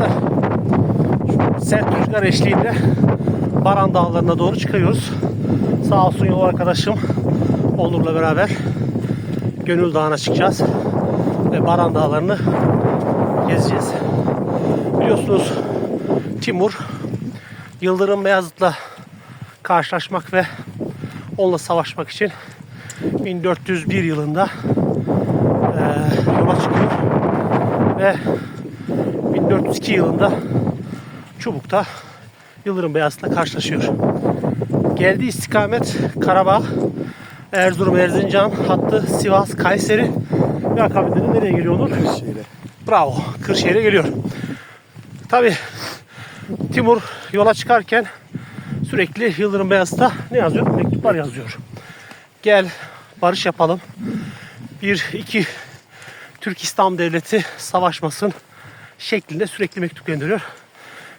arkadaşlar. Şu sert rüzgar eşliğinde Baran Dağları'na doğru çıkıyoruz. Sağ olsun yol arkadaşım Onur'la beraber Gönül Dağı'na çıkacağız. Ve Baran Dağları'nı gezeceğiz. Biliyorsunuz Timur Yıldırım Beyazıt'la karşılaşmak ve onunla savaşmak için 1401 yılında eee, yola çıkıyor ve 1402 yılında Çubuk'ta Yıldırım Beyazıt'la karşılaşıyor. Geldiği istikamet Karabağ, Erzurum, Erzincan hattı Sivas, Kayseri ve akabinde de nereye geliyor Onur? Şeyle. Bravo. Kırşehir'e geliyor. Tabi Timur yola çıkarken sürekli Yıldırım Beyazıt'a ne yazıyor? Mektuplar yazıyor. Gel barış yapalım. Bir, iki Türk İslam Devleti savaşmasın şeklinde sürekli mektup gönderiyor.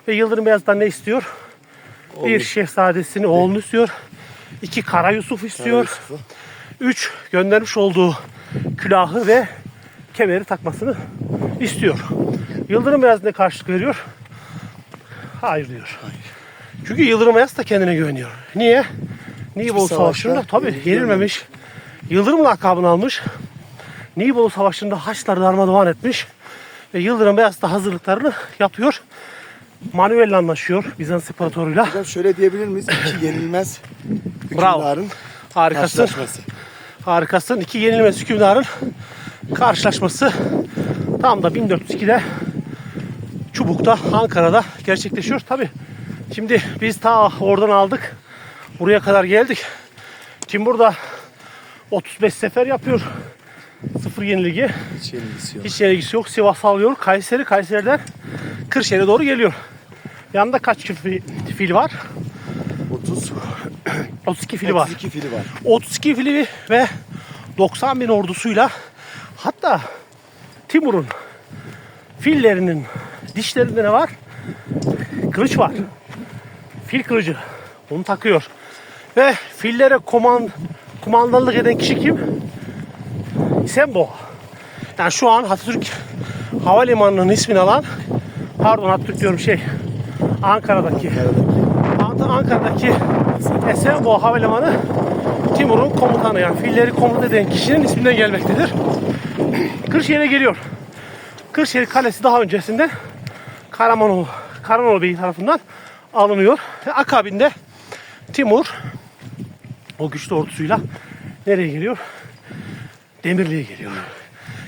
Ve Yıldırım Beyazıt'tan ne istiyor? Bir şehzadesini oğlunu istiyor. İki Kara Yusuf istiyor. Yusuf'u. Üç göndermiş olduğu külahı ve kemeri takmasını istiyor. Yıldırım Beyaz ne karşılık veriyor? Hayır diyor. Çünkü Yıldırım Beyaz da kendine güveniyor. Niye? Nibolu Savaşı'nda tabii yenilmemiş. Yıldırım lakabını almış. Nibolu Savaşı'nda Haçlar darmadağın etmiş. Ve Yıldırım Beyaz da hazırlıklarını yapıyor. Manuel'le anlaşıyor Bizans İmparatorluğu'yla. Hocam şöyle diyebilir miyiz? İki yenilmez hükümdarın Harikasın. karşılaşması. Harikasın. İki yenilmez hükümdarın karşılaşması tam da 1402'de Çubuk'ta, Ankara'da gerçekleşiyor. Tabi şimdi biz ta oradan aldık. Buraya kadar geldik. Kim burada 35 sefer yapıyor. Sıfır yenilgi. Hiç yenilgisi yok. Hiç yenilgisi yok. Sivas alıyor. Kayseri, Kayseri'den Kırşehir'e doğru geliyor. Yanında kaç fil, fil var? 30, 32 fili var. 32 fili var. 32 fili ve 90 bin ordusuyla hatta Timur'un fillerinin dişlerinde ne var? Kılıç var. Fil kılıcı. Onu takıyor. Ve fillere koman, kumandanlık eden kişi kim? Sembo. Yani şu an Atatürk Havalimanı'nın ismini alan pardon Atatürk diyorum şey Ankara'daki Ankara'daki Esenboğa Havalimanı Timur'un komutanı yani filleri komuta eden kişinin isminden gelmektedir. Kırşehir'e geliyor. Kırşehir Kalesi daha öncesinde Karamanoğlu, Karamanoğlu Bey tarafından alınıyor. Akabinde Timur o güçlü ordusuyla nereye geliyor? Demirli'ye geliyor.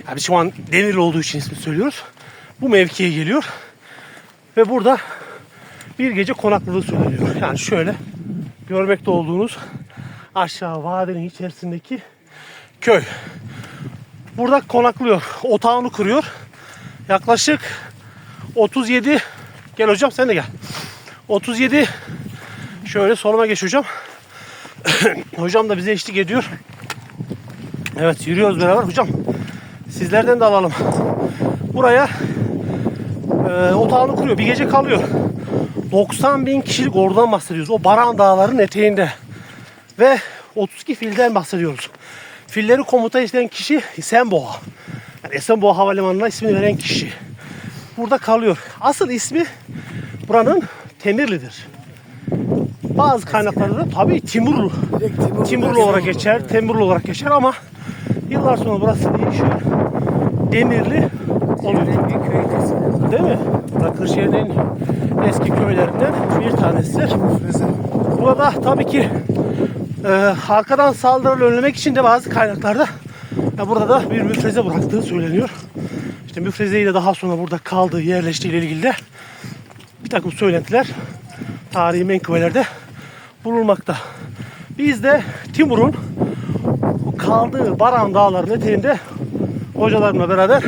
Yani biz şu an Demirli olduğu için ismi söylüyoruz. Bu mevkiye geliyor. Ve burada bir gece konaklılığı söyleniyor. Yani şöyle görmekte olduğunuz aşağı vadinin içerisindeki köy. Burada konaklıyor. Otağını kuruyor. Yaklaşık 37 gel hocam sen de gel. 37 şöyle soluma geç hocam. hocam da bize eşlik ediyor. Evet yürüyoruz beraber hocam. Sizlerden de alalım. Buraya e, otağını kuruyor. Bir gece kalıyor. 90 bin kişilik oradan bahsediyoruz. O Baran Dağları'nın eteğinde. Ve 32 filden bahsediyoruz. Filleri komuta eden kişi Esenboğa. Yani Esenboğa Havalimanı'na ismini veren kişi. Burada kalıyor. Asıl ismi buranın Temirli'dir. Bazı kaynaklarda da tabii Timurlu. Timurlu Timurlu olarak geçer, Temurlu olarak geçer ama yıllar sonra burası değişiyor. Demirli oluyor. Değil mi? Burası Kırşehir'in en eski köylerinden bir tanesidir. Burada tabii ki e, arkadan saldırı önlemek için de bazı kaynaklarda ya burada da bir müfreze bıraktığı söyleniyor. İşte müfrezeyi de daha sonra burada kaldığı, yerleştiği ile ilgili de bir takım söylentiler tarihi menkıbelerde bulunmakta. Biz de Timur'un kaldığı Baran Dağları'nın eteğinde hocalarımla beraber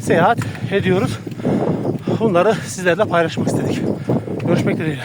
seyahat ediyoruz. Bunları sizlerle paylaşmak istedik. Görüşmek dileğiyle.